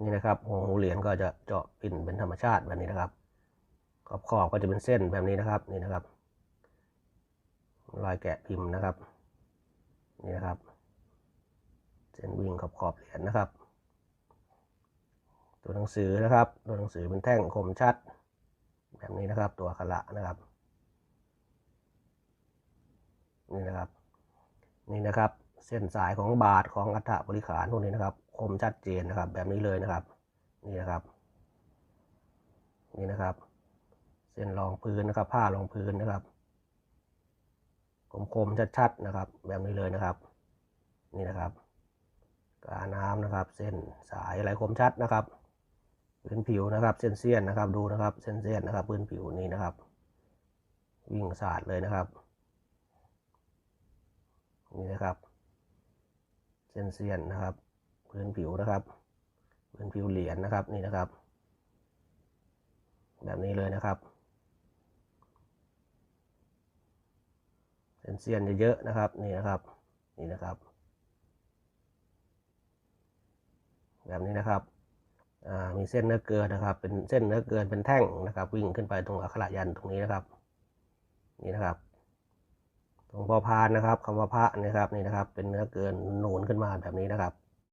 นี่นะครับหัวหูเหรียญก็จะเจาะปิ่นเป็นธรรมชาติแบบนี้นะครับ ขอบขอบก็จะเป็นเส้นแบบนี้นะครับนี่นะครับรอยแกะพิมพ์นะครับนี่นะครับ เส้นวิ่งขอบขอบเหรียญนะครับ ตัวหนังสือนะครับ ตัวหนังสือเป็นแท่งคมชัด แบบนี้นะครับ ตัวขละนะครับ นี่นะครับ นี่นะครับ เส้นสายของบาทของอัฐบริขารพวกนี้นะครับคมชัดเจนนะครับ แบบนี้เลยนะครับ นี่นะครับ นี่นะครับ เส้นรองพื้นนะครับ ผ้ารองพื้นนะครับ คมๆชัดๆนะครับ แบบนี้เลยนะครับ นี่นะครับกาน้ำนะครับ เส้นสายไหลคมชัดนะครับพื้นผิวนะครับ เส้นเสี้ยนนะครับ ดูนะครับ เส้นเสี้ยนนะครับ พื้นผิวนี้นะครับ วิ่งสาดเลยนะครับ นี่นะครับ เส้นเสี้ยนนะครับ พื้นผิวนะครับ พื้นผิวเหรียญนะครับนี่นะครับ แบบนี้เลยนะครับ เส้นเสี้ยนเยอะๆนะครับนี่นะครับนี่นะครับ แบบนี้นะครับมีเส้นเนื้อเกินนะครับ เป็นเส้นเนื้อเกินเป็นแท่งนะครับ วิ่งขึ้นไปตรงอักขระยันตรงนี้นะครับ นี่นะครับ ตรงพอพานนะครับคำว่าพระนะครับนี่นะครับ เป็นเนื้อเกินหนูนขึ้นมาแบบนี้นะครับ